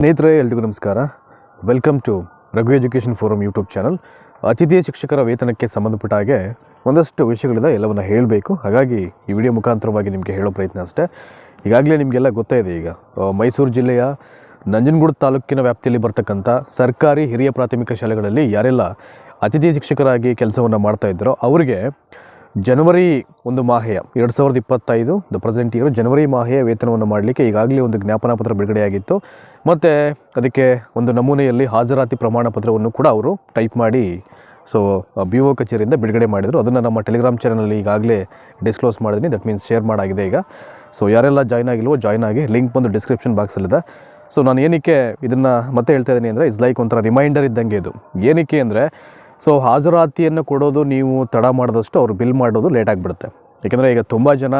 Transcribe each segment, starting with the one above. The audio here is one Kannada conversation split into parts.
ಸ್ನೇಹಿತರೆ, ಎಲ್ರಿಗೂ ನಮಸ್ಕಾರ. Welcome to Raghu education forum YouTube channel ಅತಿಥಿಯ ಶಿಕ್ಷಕರ ವೇತನಕ್ಕೆ ಸಂಬಂಧಪಟ್ಟ ಹಾಗೆ ಒಂದಷ್ಟು ವಿಷಯಗಳಿದೆ ಎಲ್ಲವನ್ನು ಹೇಳಬೇಕು. ಹಾಗಾಗಿ ಈ ವಿಡಿಯೋ ಮುಖಾಂತರವಾಗಿ ನಿಮಗೆ ಹೇಳೋ ಪ್ರಯತ್ನ ಅಷ್ಟೇ. ಈಗಾಗಲೇ ನಿಮಗೆಲ್ಲ ಗೊತ್ತೇ ಇದೆ ಈಗ. ಮೈಸೂರು ಜಿಲ್ಲೆಯ ನಂಜನಗೂಡು ತಾಲೂಕಿನ ವ್ಯಾಪ್ತಿಯಲ್ಲಿ ಬರ್ತಕ್ಕಂಥ ಸರ್ಕಾರಿ ಹಿರಿಯ ಪ್ರಾಥಮಿಕ ಶಾಲೆಗಳಲ್ಲಿ ಯಾರೆಲ್ಲ ಅತಿಥಿ ಶಿಕ್ಷಕರಾಗಿ ಕೆಲಸವನ್ನು ಮಾಡ್ತಾ ಇದ್ದರೋ, ಅವರಿಗೆ ಜನವರಿ ಒಂದು ಮಾಹೆಯ, ಎರಡು ಸಾವಿರದ ಇಪ್ಪತ್ತೈದು ದ ಪ್ರೆಸೆಂಟ್ ಇಯರ್ ಜನವರಿ ಮಾಹೆಯ ವೇತನವನ್ನು ಮಾಡಲಿಕ್ಕೆ ಈಗಾಗಲೇ ಒಂದು ಜ್ಞಾಪನಾ ಪತ್ರ ಬಿಡುಗಡೆಯಾಗಿತ್ತು. ಮತ್ತು ಅದಕ್ಕೆ ಒಂದು ನಮೂನೆಯಲ್ಲಿ ಹಾಜರಾತಿ ಪ್ರಮಾಣ ಪತ್ರವನ್ನು ಕೂಡ ಅವರು ಟೈಪ್ ಮಾಡಿ ಸೊ ಬಿ ಒ ಕಚೇರಿಯಿಂದ ಬಿಡುಗಡೆ ಮಾಡಿದರು. ಅದನ್ನು ನಮ್ಮ ಟೆಲಿಗ್ರಾಮ್ ಚಾನಲಲ್ಲಿ ಈಗಾಗಲೇ ಡಿಸ್ಕ್ಲೋಸ್ ಮಾಡಿದ್ದೀನಿ ದಟ್ ಮೀನ್ಸ್ ಶೇರ್ ಮಾಡಾಗಿದೆ ಈಗ. ಸೊ ಯಾರೆಲ್ಲ ಜಾಯ್ನ್ ಆಗಿಲ್ವೋ ಜಾಯ್ನ್ ಆಗಿ ಲಿಂಕ್ ಬಂದು ಡಿಸ್ಕ್ರಿಪ್ಷನ್ ಬಾಕ್ಸಲ್ಲಿದೆ ಸೊ ನಾನು ಏನಕ್ಕೆ ಇದನ್ನು ಮತ್ತೆ ಹೇಳ್ತಾ ಇದ್ದೀನಿ ಅಂದರೆ ಇಸ್ ಲೈಕ್ ಒಂಥರ ರಿಮೈಂಡರ್ ಇದ್ದಂಗೆ ಇದು. ಏನಕ್ಕೆ ಅಂದರೆ ಸೊ ಹಾಜರಾತಿಯನ್ನು ಕೊಡೋದು ನೀವು ತಡ ಮಾಡಿದಷ್ಟು ಅವರು ಬಿಲ್ ಮಾಡೋದು ಲೇಟ್ ಆಗಿಬಿಡುತ್ತೆ. ಯಾಕೆಂದರೆ ಈಗ ತುಂಬ ಜನ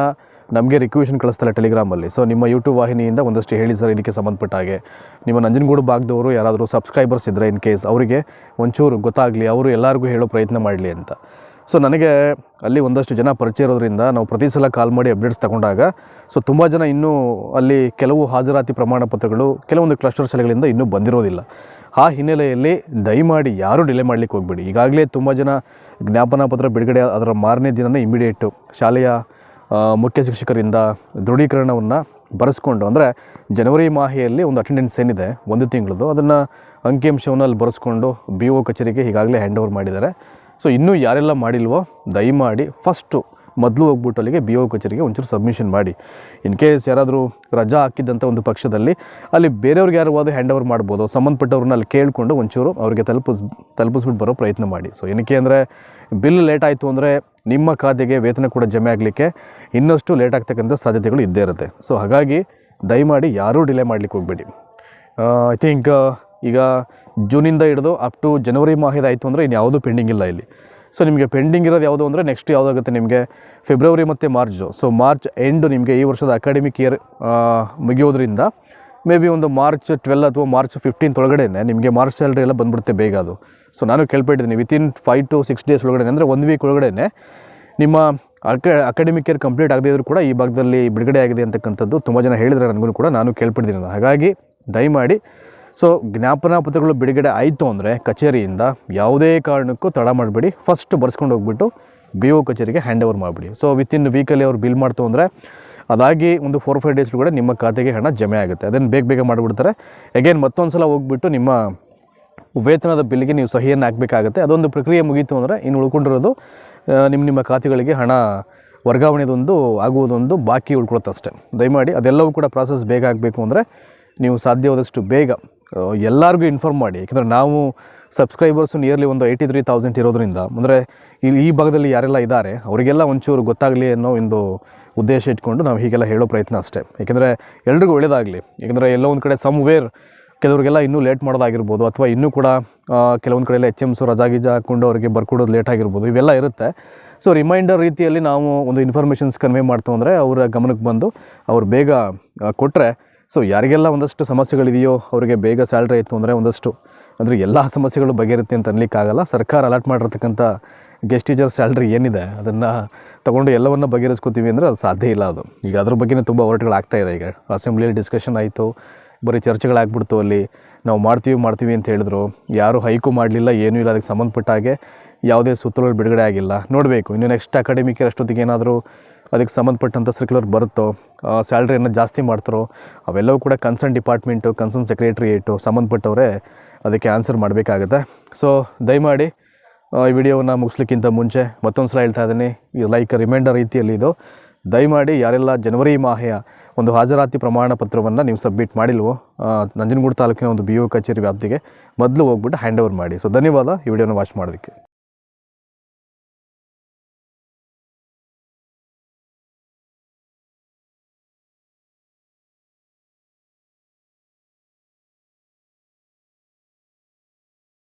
ನಮಗೆ ರಿಕ್ವೆಷನ್ ಕಳಿಸ್ತಾರೆ ಟೆಲಿಗ್ರಾಮಲ್ಲಿ ಸೊ ನಿಮ್ಮ ಯೂಟ್ಯೂಬ್ ವಾಹಿನಿಯಿಂದ ಒಂದಷ್ಟು ಹೇಳಿ, ಸರ್, ಇದಕ್ಕೆ ಸಂಬಂಧಪಟ್ಟ ಹಾಗೆ. ನಿಮ್ಮ ನಂಜನಗೂಡು ಭಾಗದವರು ಯಾರಾದರೂ ಸಬ್ಸ್ಕ್ರೈಬರ್ಸ್ ಇದ್ದರೆ ಇನ್ ಕೇಸ್ ಅವರಿಗೆ ಒಂಚೂರು ಗೊತ್ತಾಗಲಿ, ಅವರು ಎಲ್ಲರಿಗೂ ಹೇಳೋ ಪ್ರಯತ್ನ ಮಾಡಲಿ ಅಂತ. ಸೊ ನನಗೆ ಅಲ್ಲಿ ಒಂದಷ್ಟು ಜನ ಪರಿಚಯ ಇರೋದ್ರಿಂದ ನಾವು ಪ್ರತಿ ಸಲ ಕಾಲ್ ಮಾಡಿ ಅಪ್ಡೇಟ್ಸ್ ತಗೊಂಡಾಗ ಸೊ ತುಂಬ ಜನ ಇನ್ನೂ ಅಲ್ಲಿ ಕೆಲವು ಹಾಜರಾತಿ ಪ್ರಮಾಣ ಪತ್ರಗಳು ಕೆಲವೊಂದು ಕ್ಲಸ್ಟರ್ ಶಾಲೆಗಳಿಂದ ಇನ್ನೂ ಬಂದಿರೋದಿಲ್ಲ. ಆ ಹಿನ್ನೆಲೆಯಲ್ಲಿ ದಯಮಾಡಿ ಯಾರೂ ಡಿಲೇ ಮಾಡಲಿಕ್ಕೆ ಹೋಗ್ಬೇಡಿ. ಈಗಾಗಲೇ ತುಂಬ ಜನ ಜ್ಞಾಪನಾ ಪತ್ರ ಬಿಡುಗಡೆ ಅದರ ಮಾರನೇ ದಿನನೇ ಇಮಿಡಿಯೇಟು ಶಾಲೆಯ ಮುಖ್ಯ ಶಿಕ್ಷಕರಿಂದ ದೃಢೀಕರಣವನ್ನು ಬರೆಸ್ಕೊಂಡು, ಅಂದರೆ ಜನವರಿ ಮಾಹೆಯಲ್ಲಿ ಒಂದು ಅಟೆಂಡೆನ್ಸ್ ಏನಿದೆ, ಒಂದು ತಿಂಗಳದು ಅದನ್ನು ಅಂಕಿಅಂಶವನ್ನು ಅಲ್ಲಿ ಬರೆಸ್ಕೊಂಡು ಬಿ ಒ ಕಚೇರಿಗೆ ಈಗಾಗಲೇ ಹ್ಯಾಂಡ್ ಓವರ್ ಮಾಡಿದ್ದಾರೆ. ಸೊ ಇನ್ನೂ ಯಾರೆಲ್ಲ ಮಾಡಿಲ್ವೋ, ದಯಮಾಡಿ ಫಸ್ಟು ಮೊದಲು ಹೋಗ್ಬಿಟ್ಟು ಅಲ್ಲಿಗೆ ಬಿ ಒ ಕಚೇರಿಗೆ ಒಂಚೂರು ಸಬ್ಮಿಷನ್ ಮಾಡಿ. ಇನ್ ಕೇಸ್ ಯಾರಾದರೂ ರಜಾ ಹಾಕಿದ್ದಂಥ ಒಂದು ಪಕ್ಷದಲ್ಲಿ, ಅಲ್ಲಿ ಬೇರೆಯವ್ರಿಗೆ ಯಾರು ಅದು ಹ್ಯಾಂಡ್ ಓವರ್ ಮಾಡ್ಬೋದು. ಸಂಬಂಧಪಟ್ಟವ್ರನ್ನ ಅಲ್ಲಿ ಕೇಳಿಕೊಂಡು ಒಂಚೂರು ಅವರಿಗೆ ತಲುಪಿಸ್ ತಲುಪಿಸ್ಬಿಟ್ಟು ಬರೋ ಪ್ರಯತ್ನ ಮಾಡಿ. ಸೊ ಏನಕ್ಕೆ ಅಂದರೆ ಬಿಲ್ ಲೇಟ್ ಆಯಿತು ಅಂದರೆ ನಿಮ್ಮ ಖಾತೆಗೆ ವೇತನ ಕೂಡ ಜಮೆ ಆಗಲಿಕ್ಕೆ ಇನ್ನಷ್ಟು ಲೇಟ್ ಆಗ್ತಕ್ಕಂಥ ಸಾಧ್ಯತೆಗಳು ಇದ್ದೇ ಇರುತ್ತೆ. ಸೊ ಹಾಗಾಗಿ ದಯಮಾಡಿ ಯಾರೂ ಡಿಲೇ ಮಾಡಲಿಕ್ಕೆ ಹೋಗಬೇಡಿ. ಐ ಥಿಂಕ್ ಈಗ ಜೂನಿಂದ ಹಿಡಿದು ಅಪ್ ಟು ಜನವರಿ ಮಾಹಿತಿ ಆಯಿತು ಅಂದರೆ ಇನ್ನು ಯಾವುದೂ ಪೆಂಡಿಂಗ್ ಇಲ್ಲ ಇಲ್ಲಿ. ಸೊ ನಿಮಗೆ ಪೆಂಡಿಂಗ್ ಇರೋದು ಯಾವುದು ಅಂದರೆ ನೆಕ್ಸ್ಟ್ ಯಾವುದಾಗುತ್ತೆ ನಿಮಗೆ? ಫೆಬ್ರವರಿ ಮತ್ತು ಮಾರ್ಚು ಸೊ ಮಾರ್ಚ್ ಎಂಡು ನಿಮಗೆ ಈ ವರ್ಷದ ಅಕಾಡೆಮಿಕ್ ಇಯರ್ ಮುಗಿಯೋದ್ರಿಂದ ಮೇ ಬಿ ಒಂದು ಮಾರ್ಚ್ ಟ್ವೆಲ್ ಅಥವಾ ಮಾರ್ಚ್ ಫಿಫ್ಟೀನ್ ಒಳಗಡೆ ನಿಮಗೆ ಮಾರ್ಚ್ ಸ್ಯಾಲ್ರಿ ಎಲ್ಲ ಬಂದ್ಬಿಡುತ್ತೆ ಬೇಗ ಅದು. ಸೊ ನಾನು ಕೇಳ್ಪಟ್ಟಿದ್ದೀನಿ within five to six days ಒಳಗಡೆ ಅಂದರೆ ಒಂದು ವೀಕ್ ಒಳಗಡೆ ನಿಮ್ಮ ಅಕ ಅಕಾಡೆಮಿಕ್ ಇಯರ್ ಕಂಪ್ಲೀಟ್ ಆಗದೇ ಇದ್ರೂ ಕೂಡ ಈ ಭಾಗದಲ್ಲಿ ಬಿಡುಗಡೆ ಆಗಿದೆ ಅಂತಕ್ಕಂಥದ್ದು ತುಂಬ ಜನ ಹೇಳಿದರೆ ನನಗೂ ಕೂಡ ನಾನು ಕೇಳ್ಪಟ್ಟಿದ್ದೀನಿ ಹಾಗಾಗಿ ದಯಮಾಡಿ ಸೊ ಜ್ಞಾಪನಾ ಪತ್ರಗಳು ಬಿಡುಗಡೆ ಆಯಿತು ಅಂದರೆ ಕಚೇರಿಯಿಂದ ಯಾವುದೇ ಕಾರಣಕ್ಕೂ ತಡ ಮಾಡಬೇಡಿ. ಫಸ್ಟ್ ಬರ್ಸ್ಕೊಂಡು ಹೋಗ್ಬಿಟ್ಟು ಬಿ ಒ ಕಚೇರಿಗೆ ಹ್ಯಾಂಡ್ ಓವರ್ ಮಾಡಿಬಿಡಿ. ಸೊ ವಿತಿನ್ ವೀಕಲ್ಲಿ ಅವ್ರು ಬಿಲ್ ಮಾಡ್ತು ಅಂದರೆ ಅದಾಗಿ ಒಂದು ಫೋರ್ ಫೈವ್ ಡೇಸ್ ಕೂಡ ನಿಮ್ಮ ಖಾತೆಗೆ ಹಣ ಜಮೆ ಆಗುತ್ತೆ. ಅದನ್ನು ಬೇಗ ಬೇಗ ಮಾಡಿಬಿಡ್ತಾರೆ. ಅಗೇನ್ ಮತ್ತೊಂದು ಸಲ ಹೋಗ್ಬಿಟ್ಟು ನಿಮ್ಮ ವೇತನದ ಬಿಲ್ಗೆ ನೀವು ಸಹಿಯನ್ನು ಹಾಕಬೇಕಾಗುತ್ತೆ. ಅದೊಂದು ಪ್ರಕ್ರಿಯೆ ಮುಗೀತು ಅಂದರೆ ಇನ್ನು ಉಳ್ಕೊಂಡಿರೋದು ನಿಮ್ಮ ನಿಮ್ಮ ಖಾತೆಗಳಿಗೆ ಹಣ ವರ್ಗಾವಣೆದೊಂದು ಆಗುವುದೊಂದು ಬಾಕಿ ಉಳ್ಕೊಳುತ್ತೆ ದಯಮಾಡಿ ಅದೆಲ್ಲವೂ ಕೂಡ ಪ್ರಾಸೆಸ್ ಬೇಗ ಆಗಬೇಕು ಅಂದರೆ ನೀವು ಸಾಧ್ಯವಾದಷ್ಟು ಬೇಗ ಎಲ್ಲರಿಗೂ ಇನ್ಫಾರ್ಮ್ ಮಾಡಿ. ಯಾಕಂದರೆ ನಾವು ಸಬ್ಸ್ಕ್ರೈಬರ್ಸು ನಿಯರ್ಲಿ ಒಂದು ಏಯ್ಟಿ ತ್ರೀ ತೌಸಂಡ್ ಇರೋದ್ರಿಂದ, ಅಂದರೆ ಇಲ್ಲಿ ಈ ಭಾಗದಲ್ಲಿ ಯಾರೆಲ್ಲ ಇದ್ದಾರೆ, ಅವರಿಗೆಲ್ಲ ಒಂಚೂರು ಗೊತ್ತಾಗಲಿ ಅನ್ನೋ ಒಂದು ಉದ್ದೇಶ ಇಟ್ಕೊಂಡು ನಾವು ಹೀಗೆಲ್ಲ ಹೇಳೋ ಪ್ರಯತ್ನ ಅಷ್ಟೇ. ಏಕೆಂದರೆ ಎಲ್ರಿಗೂ ಒಳ್ಳೆಯದಾಗಲಿ ಏಕೆಂದರೆ ಎಲ್ಲೋ ಒಂದು ಕಡೆ ಸಮ್ ವೇರ್ ಕೆಲವರಿಗೆಲ್ಲ ಇನ್ನೂ ಲೇಟ್ ಮಾಡೋದಾಗಿರ್ಬೋದು, ಅಥವಾ ಇನ್ನೂ ಕೂಡ ಕೆಲವೊಂದು ಕಡೆ ಎಲ್ಲ ಎಚ್ ಎಮ್ಸು ರಜಾ ಗಿಜಾ ಹಾಕ್ಕೊಂಡು ಅವರಿಗೆ ಬರ್ಕೊಡೋದು ಲೇಟ್ ಆಗಿರ್ಬೋದು, ಇವೆಲ್ಲ ಇರುತ್ತೆ. ಸೊ ರಿಮೈಂಡರ್ ರೀತಿಯಲ್ಲಿ ನಾವು ಒಂದು ಇನ್ಫಾರ್ಮೇಷನ್ಸ್ ಕನ್ವೇ ಮಾಡ್ತು ಅಂದರೆ ಅವರ ಗಮನಕ್ಕೆ ಬಂದು ಅವ್ರು ಬೇಗ ಕೊಟ್ಟರೆ ಸೊ ಯಾರಿಗೆಲ್ಲ ಒಂದಷ್ಟು ಸಮಸ್ಯೆಗಳಿದೆಯೋ ಅವರಿಗೆ ಬೇಗ ಸ್ಯಾಲ್ರಿ ಆಯಿತು ಅಂದರೆ ಒಂದಷ್ಟು. ಅಂದರೆ ಎಲ್ಲ ಸಮಸ್ಯೆಗಳು ಬಗೆಹರುತ್ತೆ ಅಂತ ಅನ್ಲಿಕ್ಕಾಗಲ್ಲ. ಸರ್ಕಾರ ಅಲಾಟ್ ಮಾಡಿರ್ತಕ್ಕಂಥ ಗೆಸ್ಟ್ ಟೀಚರ್ ಸ್ಯಾಲ್ರಿ ಏನಿದೆ, ಅದನ್ನು ತೊಗೊಂಡು ಎಲ್ಲವನ್ನು ಬಗೆಹರಿಸ್ಕೋತೀವಿ ಅಂದರೆ ಅದು ಸಾಧ್ಯ ಇಲ್ಲ ಅದು. ಈಗ ಅದ್ರ ಬಗ್ಗೆನೇ ತುಂಬ ಇದೆ ಈಗ. ಅಸೆಂಬ್ಲಿಯಲ್ಲಿ ಡಿಸ್ಕಷನ್ ಆಯಿತು, ಬರೀ ಚರ್ಚೆಗಳಾಗ್ಬಿಡ್ತು ಅಲ್ಲಿ. ನಾವು ಮಾಡ್ತೀವಿ ಮಾಡ್ತೀವಿ ಅಂತ ಹೇಳಿದ್ರು. ಯಾರು ಹೈಕು ಮಾಡಲಿಲ್ಲ, ಏನೂ ಇಲ್ಲ, ಅದಕ್ಕೆ ಸಂಬಂಧಪಟ್ಟ ಹಾಗೆ ಯಾವುದೇ ಸುತ್ತೋಲೆ ಬಿಡುಗಡೆ ಆಗಿಲ್ಲ. ನೋಡಬೇಕು, ಇನ್ನು ನೆಕ್ಸ್ಟ್ ಅಕಾಡೆಮಿಕ್ ಅಷ್ಟೊತ್ತಿಗೆ ಏನಾದರೂ ಅದಕ್ಕೆ ಸಂಬಂಧಪಟ್ಟಂಥ ಸರ್ಕ್ಯುಲರ್ ಬರುತ್ತೋ ಸ್ಯಾಲ್ರಿಯನ್ನು ಜಾಸ್ತಿ ಮಾಡ್ತಾರೋ, ಅವೆಲ್ಲವೂ ಕೂಡ ಕನ್ಸರ್ನ್ ಡಿಪಾರ್ಟ್ಮೆಂಟು ಕನ್ಸರ್ನ್ ಸೆಕ್ರೆಟ್ರಿಯೇಟು ಸಂಬಂಧಪಟ್ಟವರೇ ಅದಕ್ಕೆ ಆನ್ಸರ್ ಮಾಡಬೇಕಾಗತ್ತೆ. ಸೊ ದಯಮಾಡಿ ಈ ವಿಡಿಯೋವನ್ನು ಮುಗಿಸ್ಲಿಕ್ಕಿಂತ ಮುಂಚೆ ಮತ್ತೊಂದು ಸಲ ಹೇಳ್ತಾ ಇದ್ದೀನಿ. ಲೈಕ್ ರಿಮೈಂಡರ್ ರೀತಿಯಲ್ಲಿ ಇದು. ದಯಮಾಡಿ ಯಾರೆಲ್ಲ ಜನವರಿ ಮಾಹೆಯ ಒಂದು ಹಾಜರಾತಿ ಪ್ರಮಾಣ ಪತ್ರವನ್ನು ನೀವು ಸಬ್ಮಿಟ್ ಮಾಡಿಲ್ವೋ ನಂಜನಗೂಡು ತಾಲೂಕಿನ ಒಂದು ಬಿ ಕಚೇರಿ ವ್ಯಾಪ್ತಿಗೆ ಮೊದಲು ಹೋಗ್ಬಿಟ್ಟು ಹ್ಯಾಂಡ್ ಓವರ್ ಮಾಡಿ. ಸೊ ಧನ್ಯವಾದ. ಈ ವಿಡಿಯೋನ ವಾಚ್ ಮಾಡೋದಕ್ಕೆ.